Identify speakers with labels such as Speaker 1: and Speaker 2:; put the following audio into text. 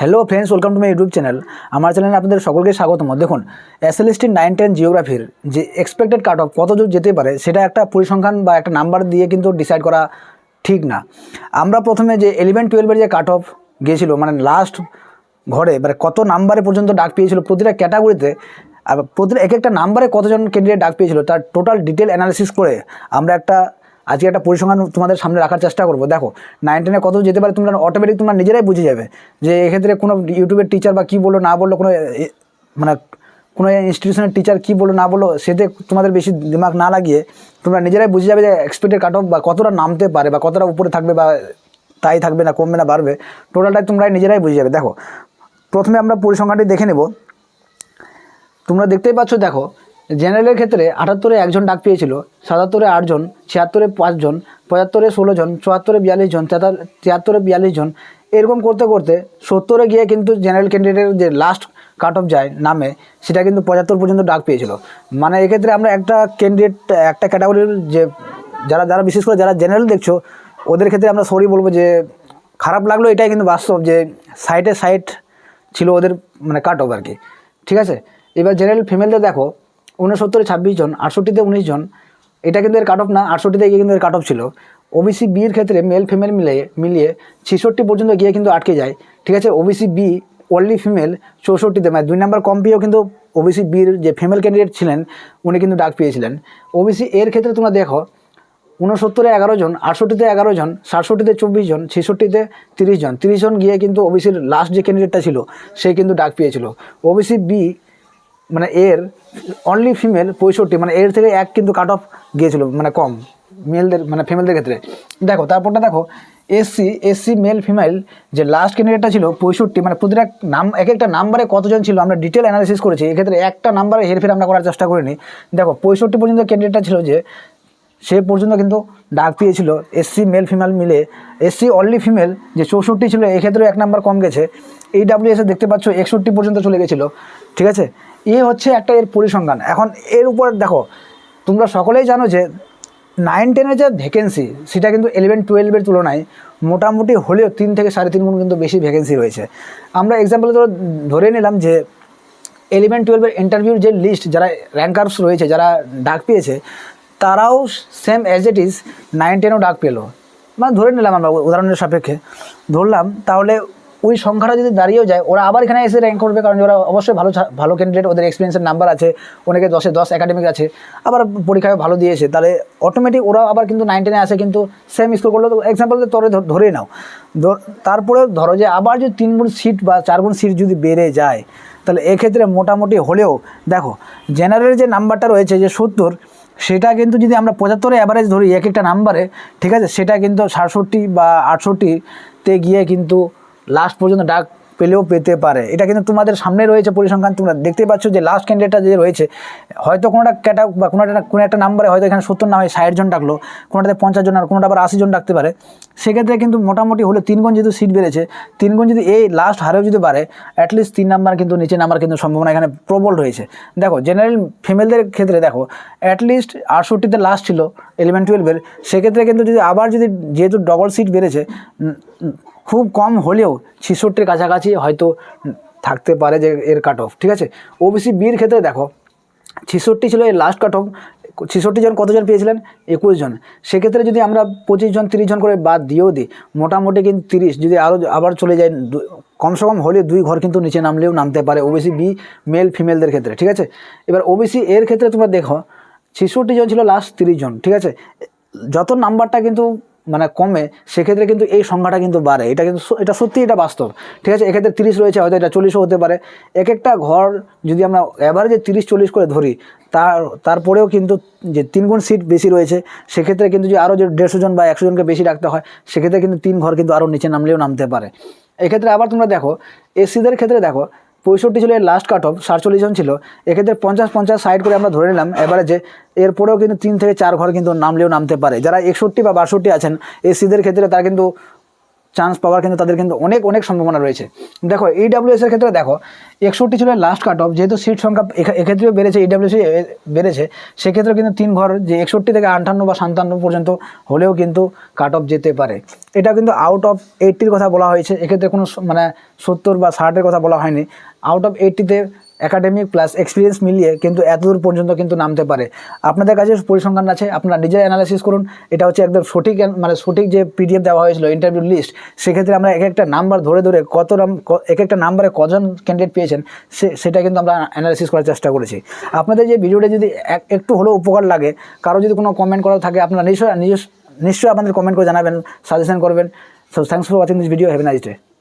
Speaker 1: Hello friends welcome to my YouTube channel আমার চ্যানেলে আপনাদের সকলকে স্বাগতম। দেখুন এসএলএসটি নাইন টেন জিওগ্রাফির যে এক্সপেক্টেড কাট অফ কত দূর যেতে পারে, সেটা একটা পরিসংখ্যান বা একটা নাম্বার দিয়ে কিন্তু ডিসাইড করা ঠিক না। আমরা প্রথমে যে ইলেভেন টুয়েলভের যে কাট অফ গিয়েছিল মানে লাস্ট ঘরে মানে কত নাম্বারে পর্যন্ত ডাক পেয়েছিল, প্রতিটা ক্যাটাগরিতে আর প্রতিটা এক একটা নাম্বারে কতজন ক্যান্ডিডেট ডাক পেয়েছিল, তার টোটাল ডিটেল অ্যানালিসিস করে আমরা একটা আজকে একটা পরিসংখ্যান তোমাদের সামনে রাখার চেষ্টা করব। দেখো নাইন টেনে কত যেতে পারে তোমরা অটোমেটিক তোমরা নিজেরাই বুঝে যাবে যে এক্ষেত্রে কোনো ইউটিউবের টিচার বা কী বলল, না বলল, কোনো মানে কোনো ইনস্টিটিউশনের টিচার কী বলল, না বলল, সেতে তোমাদের বেশি দিমাগ না লাগিয়ে তোমরা নিজেরাই বুঝে যাবে যে এক্সপেক্টেড কাট অফ বা কতটা নামতে পারে বা কতটা উপরে থাকবে বা তাই থাকবে না, কমবে না, বাড়বে টোটালটাই তোমরা নিজেরাই বুঝে যাবে। দেখো, প্রথমে আমরা পরিসংখ্যানটি দেখে নেব। তোমরা দেখতেই পাচ্ছ, দেখো জেনারেলের ক্ষেত্রে আটাত্তরে একজন ডাক পেয়েছিল, সাতাত্তরে আটজন, ছিয়াত্তরে পাঁচজন, পঁচাত্তরে ষোলো জন চুয়াত্তরে বিয়াল্লিশ জন তেতা- তিয়াত্তরে বিয়াল্লিশ জন এরকম করতে করতে সত্তরে গিয়ে কিন্তু জেনারেল ক্যান্ডিডেটের যে লাস্ট কাট অফ যায় নামে, সেটা কিন্তু পঁচাত্তর পর্যন্ত ডাক পেয়েছিল। মানে এক্ষেত্রে আমরা একটা ক্যান্ডিডেট একটা ক্যাটাগরির যে যারা যারা বিশেষ করে যারা জেনারেল দেখছ, ওদের ক্ষেত্রে আমরা সরি বলব যে খারাপ লাগল, এটাই কিন্তু বাস্তব যে সাইটে সাইট ছিল ওদের মানে কাট অফ আর কি। ঠিক আছে? এবার জেনারেল ফিমেলদের দেখো উনসত্তরে, ছাব্বিশ জন, আটষট্টিতে উনিশ জন। এটা কিন্তু এর কাট অফ না, আটষট্টিতে গিয়ে কিন্তু এর কাট অফ ছিল ওবিসি বির ক্ষেত্রে মেল ফিমেল মিলিয়ে মিলিয়ে ছেষট্টি পর্যন্ত গিয়ে কিন্তু আটকে যায়। ঠিক আছে ওবিসি বি অনলি ফিমেল চৌষট্টিতে মানে দুই নাম্বার কম পেয়েও কিন্তু ওবিসি বির যে ফিমেল ক্যান্ডিডেট ছিলেন, উনি কিন্তু ডাক পেয়েছিলেন। ওবিসি এর ক্ষেত্রে তোমরা দেখো, উনসত্তরে এগারো জন, আটষট্টিতে এগারো জন, সাতষট্টিতে চব্বিশ জন, ছেষট্টিতে তিরিশ জন। তিরিশ জন গিয়ে কিন্তু ওবিসির লাস্ট যে ক্যান্ডিডেটটা ছিল, সে কিন্তু ডাক পেয়েছিল। ওবিসি বি মানে এর অনলি ফিমেল পঁয়ষট্টি মানে এর থেকে এক কিন্তু কাট অফ গিয়েছিল মানে কম মেলদের মানে ফিমেলদের ক্ষেত্রে। দেখো, তারপরটা দেখো এসসি এসসি মেল ফিমেল যে লাস্ট ক্যান্ডিডেটটা ছিল পঁয়ষট্টি মানে প্রতিটা নাম এক একটা নাম্বারে কতজন ছিল, আমরা ডিটেল অ্যানালিসিস করেছি, এক্ষেত্রে একটা নাম্বারে হেরফের আমরা করার চেষ্টা করিনি। দেখো, পঁয়ষট্টি পর্যন্ত ক্যান্ডিডেটটা ছিল যে সে পর্যন্ত কিন্তু ডাক পেয়েছিল। এসসি মেল ফিমেল মিলে। এসসি অনলি ফিমেল যে চৌষট্টি ছিল এক্ষেত্রেও এক নাম্বার কম গেছে। এই ডাব্লিউএসে দেখতে পাচ্ছ, একষট্টি পর্যন্ত চলে গেছিল। ঠিক আছে? এ হচ্ছে একটা এর পরিসংখ্যান। এখন এর উপর দেখো, তোমরা সকলেই জানো যে নাইন টেনের যে ভ্যাকেন্সি সেটা কিন্তু ইলেভেন টুয়েলভের তুলনায় মোটামুটি হলেও তিন থেকে সাড়ে তিন গুণ কিন্তু বেশি ভ্যাকেন্সি রয়েছে। আমরা এক্সাম্পল ধরে নিলাম যে ইলেভেন টুয়েলভের ইন্টারভিউর যে লিস্ট যারা র্যাঙ্কার্স রয়েছে, যারা ডাক পেয়েছে তারাও same as it is nine টেনও ডাক পেল। মানে ধরে নিলাম আমরা, উদাহরণের সাপেক্ষে। ধরলাম, তাহলে ওই সংখ্যাটা যদি দাঁড়িয়েও যায়, ওরা আবার এখানে এসে র্যাঙ্ক করবে, কারণ ওরা অবশ্যই ভালো ভালো ক্যান্ডিডেট ওদের এক্সপিরিয়েন্সের নাম্বার আছে, অনেকে দশে দশ একাডেমিক আছে, আবার পরীক্ষায় ভালো দিয়েছে। তাহলে অটোমেটিক ওরা আবার কিন্তু নাইন টেনে আসে, কিন্তু সেম স্কোর করল। তো এক্সাম্পল তোরে ধ- ধরেই নাও। ধর- তারপরে ধরো যে আবার যদি তিন গুণ সিট বা চার গুণ সিট যদি বেড়ে যায়, তাহলে এক্ষেত্রে মোটামুটি হলেও, দেখো জেনারেল যে নাম্বারটা রয়েছে যে সত্তর সেটা কিন্তু যদি আমরা পঁচাত্তরে অ্যাভারেজ ধরি, এক একটা নাম্বারে ঠিক আছে? সেটা কিন্তু সাতষট্টি বা আটষট্টিতে গিয়ে কিন্তু লাস্ট পর্যন্ত ডাক পেলেও পেতে পারে। এটা কিন্তু তোমাদের সামনে রয়েছে পরিসংখ্যান। তোমরা দেখতে পাচ্ছ যে লাস্ট ক্যান্ডিডেটটা যে রয়েছে, হয়তো কোনোটা ক্যাটা বা কোনো একটা কোনো একটা নাম্বারে হয়তো এখানে সত্তর না হয় ষাট জন ডাকলো, কোনোটাতে পঞ্চাশ জন আর কোনোটা আবার আশি জন ডাকতে পারে। সেক্ষেত্রে কিন্তু মোটামুটি হলে তিন গুণ যেহেতু সিট বেড়েছে, তিন গুণ যদি এই লাস্ট হারেও যদি বাড়ে অ্যাটলিস্ট তিন নাম্বার কিন্তু, নিচে নাম্বার কিন্তু সম্ভাবনা এখানে প্রবল রয়েছে। দেখো জেনারেল ফিমেলদের ক্ষেত্রে দেখো অ্যাটলিস্ট আটষট্টিতে লাস্ট ছিল ইলেভেন টুয়েলভের সেক্ষেত্রে কিন্তু যদি আবার যদি যেহেতু ডবল সিট বেড়েছে খুব কম হলেও ছেষট্টির কাছাকাছি হয়তো থাকতে পারে যে এর কাট অফ ঠিক আছে? ওবিসি বির ক্ষেত্রে দেখো, ছেষট্টি ছিল এর লাস্ট কাট অফ ছেষট্টি জন কতজন পেয়েছিলেন? একুশ জন। সেক্ষেত্রে যদি আমরা পঁচিশ জন, তিরিশ জন করে বাদ দিয়েও দিই, মোটামুটি কিন্তু তিরিশ, যদি আরও আবার চলে যায় কমসে কম হলে দুই ঘর কিন্তু নিচে নামলেও নামতে পারে ওবিসি বি মেল ফিমেলদের ক্ষেত্রে, ঠিক আছে? এবার ওবিসি এর ক্ষেত্রে তোমরা দেখো, ছেষট্টি জন ছিল লাস্ট তিরিশ জন, ঠিক আছে? যত নাম্বারটা কিন্তু মানে কমে, সেক্ষেত্রে কিন্তু এই সংখ্যাটা কিন্তু বাড়ে। এটা কিন্তু এটা সত্যি এটা বাস্তব। ঠিক আছে? এক্ষেত্রে তিরিশ রয়েছে, হয়তো এটা চল্লিশও হতে পারে। এক একটা ঘর যদি আমরা অ্যাভারেজে তিরিশ চল্লিশ করে ধরি, তার, তারপরেও কিন্তু যে তিন গুণ সিট বেশি রয়েছে, সেক্ষেত্রে কিন্তু যে আরও যে দেড়শো জন বা একশো জনকে বেশি রাখতে হয়, সেক্ষেত্রে কিন্তু তিন ঘর কিন্তু আরও নিচে নামলেও নামতে পারে। এক্ষেত্রে আবার তোমরা দেখো এসিদের ক্ষেত্রে দেখো পঁয়ষট্টি ছিল এর লাস্ট কাট অফ সাতচল্লিশ জন ছিল। এক্ষেত্রে পঞ্চাশ পঞ্চাশ সাইড করে আমরা ধরে নিলাম। এবারে যে এরপরেও কিন্তু তিন থেকে চার ঘর কিন্তু নামলেও নামতে পারে। যারা একষট্টি বা বাষট্টি আছেন এসিদের ক্ষেত্রে তারা কিন্তু চান্স পাওয়ার কিন্তু তাদের কিন্তু অনেক অনেক সম্ভাবনা রয়েছে। দেখো এইডাব্লিউএস এর ক্ষেত্রে দেখো, একষট্টি ছিল লাস্ট কাট অফ যেহেতু সিট সংখ্যা এক্ষেত্রেও বেড়েছে ইডাব্লিউসি বেড়েছে, সেক্ষেত্রে কিন্তু তিন ঘর, যে একষট্টি থেকে আটান্ন বা সাতান্ন পর্যন্ত হলেও কিন্তু কাট অফ যেতে পারে। এটা কিন্তু আউট অফ এইটটির কথা বলা হয়েছে, এক্ষেত্রে কোনো মানে সত্তর বা ষাটের কথা বলা হয়নি। আউট অফ এইটটিতে একাডেমিক প্লাস এক্সপিরিয়েন্স মিলিয়ে কিন্তু এতদূর পর্যন্ত কিন্তু নামতে পারে। আপনাদের কাছে পরিসংখ্যান আছে, আপনারা নিজে অ্যানালাইসিস করুন। এটা হচ্ছে একদম সঠিক মানে সঠিক যে পিডিএফ দেওয়া হয়েছিল ইন্টারভিউ লিস্ট সেক্ষেত্রে আমরা এক একটা নাম্বার ধরে ধরে কত এক একটা নাম্বারে কজন ক্যান্ডিডেট পেয়েছেন, সে, সেটা কিন্তু আমরা অ্যানালাইসিস করার চেষ্টা করেছি। আপনাদের যে ভিডিওটা যদি এক- একটু হলেও উপকার লাগে, কারও যদি কোনো কমেন্ট করার থাকে, আপনারা নিশ্চয়ই নিজস্ব নিশ্চয়ই আপনাদের কমেন্ট করে জানাবেন সাজেশন করবেন। So thanks for watching this video have nice day